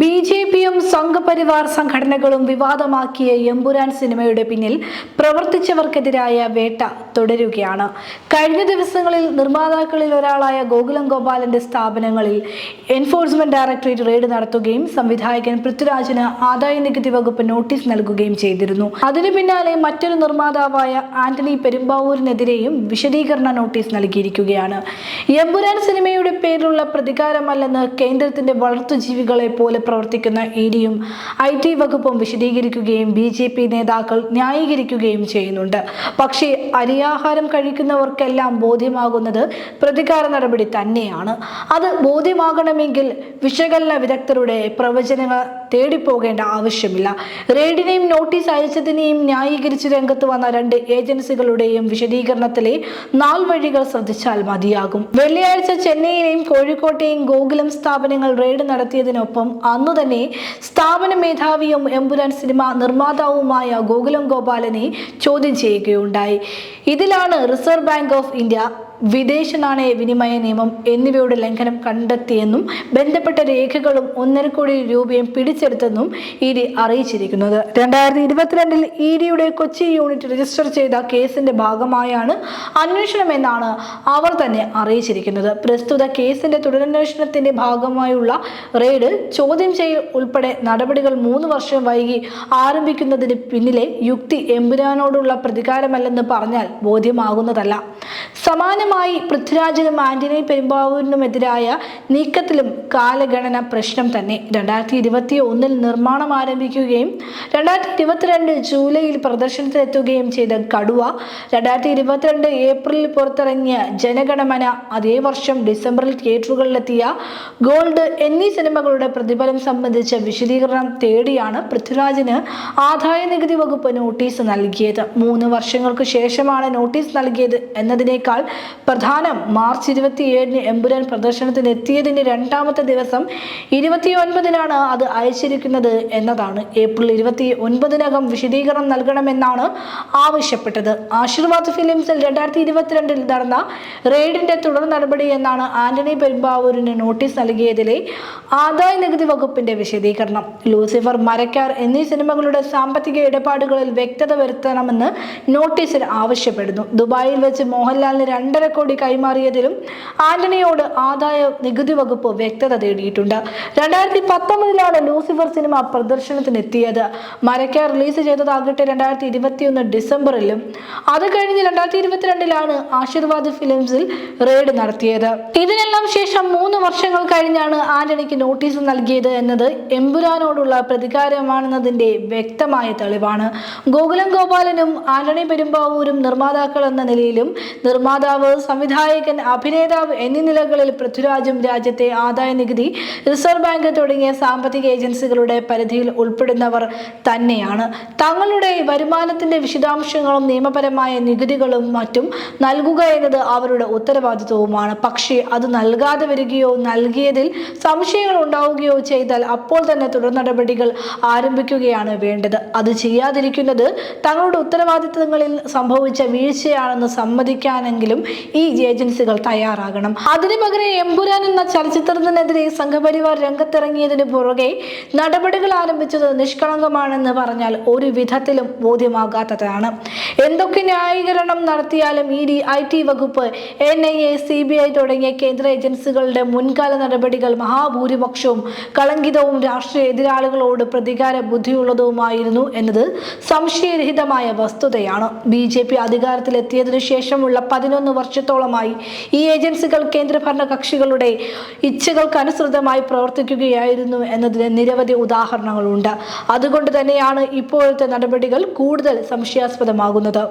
B J പിയും സംഘപരിവാർ സംഘടനകളും വിവാദമാക്കിയ എമ്പുരാൻ സിനിമയുടെ പിന്നിൽ പ്രവർത്തിച്ചവർക്കെതിരായ വേട്ട തുടരുകയാണ്. കഴിഞ്ഞ ദിവസങ്ങളിൽ നിർമ്മാതാക്കളിൽ ഒരാളായ ഗോകുലം ഗോപാലന്റെ സ്ഥാപനങ്ങളിൽ എൻഫോഴ്സ്മെന്റ് ഡയറക്ടറേറ്റ് റെയ്ഡ് നടത്തുകയും സംവിധായകൻ പൃഥ്വിരാജിന് ആദായ നികുതി വകുപ്പ് നോട്ടീസ് നൽകുകയും ചെയ്തിരുന്നു. അതിനു പിന്നാലെ മറ്റൊരു നിർമ്മാതാവായ ആന്റണി പെരുമ്പാവൂരിനെതിരെയും വിശദീകരണ നോട്ടീസ് നൽകിയിരിക്കുകയാണ്. എമ്പുരാൻ സിനിമയുടെ പേരിലുള്ള പ്രതികാരമല്ലെന്ന് കേന്ദ്രത്തിന്റെ വളർത്തുജീവികളെ പോലെ പ്രവർത്തിക്കുന്ന ഇ ഡിയും ഐ ടി വകുപ്പും വിശദീകരിക്കുകയും ബി ജെ പി നേതാക്കൾ ന്യായീകരിക്കുകയും ചെയ്യുന്നുണ്ട്. പക്ഷേ അരിയാഹാരം കഴിക്കുന്നവർക്കെല്ലാം ബോധ്യമാകുന്നത് പ്രതികാര നടപടി തന്നെയാണ്. അത് ബോധ്യമാകണമെങ്കിൽ വിശകലന വിദഗ്ധരുടെ പ്രവചനങ്ങൾ തേടിപ്പോകേണ്ട ആവശ്യമില്ല. റെയ്ഡിനെയും നോട്ടീസ് അയച്ചതിനെയും ന്യായീകരിച്ച് രംഗത്ത് വന്ന രണ്ട് ഏജൻസികളുടെയും വിശദീകരണത്തിലെ നാൾ വഴികൾ ശ്രദ്ധിച്ചാൽ മതിയാകും. വെള്ളിയാഴ്ച ചെന്നൈയിലെയും കോഴിക്കോട്ടെയും ഗോകുലം സ്ഥാപനങ്ങൾ റെയ്ഡ് നടത്തിയതിനൊപ്പം അന്നു തന്നെ സ്ഥാപന മേധാവിയും എമ്പുരാൻ സിനിമ നിർമ്മാതാവുമായ ഗോകുലം ഗോപാലനെ ചോദ്യം ചെയ്യുകയുണ്ടായി. ഇതിലാണ് റിസർവ് ബാങ്ക് ഓഫ് ഇന്ത്യ വിദേശ നാണയ വിനിമയ നിയമം എന്നിവയുടെ ലംഘനം കണ്ടെത്തിയെന്നും ബന്ധപ്പെട്ട രേഖകളും ഒന്നര കോടി രൂപയും പിടിച്ചെടുത്തെന്നും ഇ ഡി അറിയിച്ചിരിക്കുന്നത്. രണ്ടായിരത്തി ഇരുപത്തിരണ്ടിൽ ഇ ഡിയുടെ കൊച്ചി യൂണിറ്റ് രജിസ്റ്റർ ചെയ്ത കേസിന്റെ ഭാഗമായാണ് അന്വേഷണം എന്നാണ് അവർ തന്നെ അറിയിച്ചിരിക്കുന്നത്. പ്രസ്തുത കേസിന്റെ തുടരന്വേഷണത്തിന്റെ ഭാഗമായുള്ള റെയ്ഡ് ചോദ്യം ചെയ്യൽ ഉൾപ്പെടെ നടപടികൾ മൂന്ന് വർഷം വൈകി ആരംഭിക്കുന്നതിന് പിന്നിലെ യുക്തി എമ്പുരാനോടുള്ള പ്രതികാരമല്ലെന്ന് പറഞ്ഞാൽ ബോധ്യമാകുന്നതല്ല. സമാനമായി പൃഥ്വിരാജിനും ആന്റണി പെരുമ്പാവൂരിനുമെതിരായ നീക്കത്തിലും കാലഗണന പ്രശ്നം തന്നെ. രണ്ടായിരത്തി ഇരുപത്തി ഒന്നിൽ നിർമ്മാണം ആരംഭിക്കുകയും രണ്ടായിരത്തി ഇരുപത്തിരണ്ട് ജൂലൈയിൽ പ്രദർശനത്തിലെത്തുകയും ചെയ്ത കടുവ രണ്ടായിരത്തി ഇരുപത്തിരണ്ട് ഏപ്രിലിൽ പുറത്തിറങ്ങിയ ജനഗണമന അതേ വർഷം ഡിസംബറിൽ തിയേറ്ററുകളിലെത്തിയ ഗോൾഡ് എന്നീ സിനിമകളുടെ പ്രതിഫലം സംബന്ധിച്ച വിശദീകരണം തേടിയാണ് പൃഥ്വിരാജിന് ആദായ നികുതി വകുപ്പ് നോട്ടീസ് നൽകിയത്. മൂന്ന് വർഷങ്ങൾക്ക് ശേഷമാണ് നോട്ടീസ് നൽകിയത് എന്നതിനേക്കാൾ പ്രധാനം മാർച്ച് ഇരുപത്തിയേഴിന് എമ്പുരാൻ പ്രദർശനത്തിന് എത്തിയതിന്റെ രണ്ടാമത്തെ ദിവസം ഇരുപത്തിയൊൻപതിനാണ് അത് അയച്ചിരിക്കുന്നത് എന്നതാണ്. ഏപ്രിൽ ഇരുപത്തി ഒൻപതിനകം വിശദീകരണം നൽകണമെന്നാണ് ആവശ്യപ്പെട്ടത്. ആശീർവാദ് ഫിലിംസിൽ രണ്ടായിരത്തി ഇരുപത്തിരണ്ടിൽ നടന്ന റെയ്ഡിന്റെ തുടർ നടപടി എന്നാണ് ആന്റണി പെരുമ്പാവൂരിന് നോട്ടീസ് നൽകിയതിലെ ആദായ നികുതി വകുപ്പിന്റെ വിശദീകരണം. ലൂസിഫർ മരക്കാർ എന്നീ സിനിമകളുടെ സാമ്പത്തിക ഇടപാടുകളിൽ വ്യക്തത വരുത്തണമെന്ന് നോട്ടീസിൽ ആവശ്യപ്പെടുന്നു. ദുബായിൽ വെച്ച് മോഹൻലാലിന് രണ്ടര കോടി കൈമാറിയതിലും ആന്റണിയോട് ആദായ നികുതി വകുപ്പ് വ്യക്തത തേടിയിട്ടുണ്ട്. രണ്ടായിരത്തി പത്തൊമ്പതിലാണ് ലൂസിഫർ സിനിമ പ്രദർശനത്തിനെത്തിയത്. മരക്ക റിലീസ് ചെയ്തതാകട്ടെ രണ്ടായിരത്തി ഇരുപത്തിയൊന്ന് ഡിസംബറിലും. അത് കഴിഞ്ഞ് രണ്ടായിരത്തി ഇരുപത്തിരണ്ടിലാണ് ആശീർവാദ് ഫിലിംസിൽ റെയ്ഡ് നടത്തിയത്. ഇതിനെല്ലാം ശേഷം മൂന്ന് വർഷങ്ങൾ കഴിഞ്ഞാണ് ആന്റണിക്ക് നോട്ടീസ് നൽകിയത് എന്നത് എമ്പുരാനോടുള്ള പ്രതികാരമാണെന്നതിന്റെ വ്യക്തമായ തെളിവാണ്. ഗോകുലം ഗോപാലനും ആന്റണി പെരുമ്പാവൂരും നിർമ്മാതാക്കൾ എന്ന നിലയിലും നിർമ്മാതാവ് സംവിധായകൻ അഭിനേതാവ് എന്നീ നിലകളിൽ പൃഥ്വിരാജും രാജ്യത്തെ ആദായ നികുതി റിസർവ് ബാങ്ക് തുടങ്ങിയ സാമ്പത്തിക ഏജൻസികളുടെ പരിധിയിൽ ഉൾപ്പെടുന്നവർ തന്നെയാണ്. തങ്ങളുടെ വരുമാനത്തിന്റെ വിശദാംശങ്ങളും നിയമപരമായ നികുതികളും മറ്റും നൽകുക എന്നത് അവരുടെ ഉത്തരവാദിത്വവുമാണ്. പക്ഷേ അത് നൽകാതെ വരികയോ നൽകിയതിൽ സംശയങ്ങൾ ഉണ്ടാവുകയോ ചെയ്താൽ അപ്പോൾ തന്നെ തുടർ നടപടികൾ ആരംഭിക്കുകയാണ് വേണ്ടത്. അത് ചെയ്യാതിരിക്കുന്നത് തങ്ങളുടെ ഉത്തരവാദിത്വങ്ങളിൽ സംഭവിച്ച വീഴ്ചയാണെന്ന് സമ്മതിക്കാനെങ്കിലും ഈ ഏജൻസികൾ തയ്യാറാകണം. അതിനു പകരം എമ്പുരാൻ എന്ന ചലച്ചിത്രത്തിനെതിരെ സംഘപരിവാർ രംഗത്തിറങ്ങിയതിനു പുറകെ നടപടികൾ ആരംഭിച്ചത് നിഷ്കളങ്കമാണെന്ന് പറഞ്ഞാൽ ഒരു വിധത്തിലും ബോധ്യമാകാത്തതാണ്. എന്തൊക്കെ ന്യായീകരണം നടത്തിയാലും ഇ ഡി ഐ ടി വകുപ്പ് N I A C B I തുടങ്ങിയ കേന്ദ്ര ഏജൻസികളുടെ മുൻകാല നടപടികൾ മഹാഭൂരിപക്ഷവും കളങ്കിതവും രാഷ്ട്രീയ എതിരാളികളോട് പ്രതികാര ബുദ്ധിയുള്ളതുമായിരുന്നു എന്നത് സംശയരഹിതമായ വസ്തുതയാണ്. ബി ജെ പി അധികാരത്തിലെത്തിയതിനു ശേഷമുള്ള പതിനൊന്ന് വർഷത്തോളമായി ഈ ഏജൻസികൾ കേന്ദ്രഭരണ കക്ഷികളുടെ ഇച്ഛകൾക്കനുസൃതമായി പ്രവർത്തിക്കുകയായിരുന്നു എന്നതിന് നിരവധി ഉദാഹരണങ്ങളുണ്ട്. അതുകൊണ്ട് തന്നെയാണ് ഇപ്പോഴത്തെ നടപടികൾ കൂടുതൽ സംശയാസ്പദമാകുന്നത്.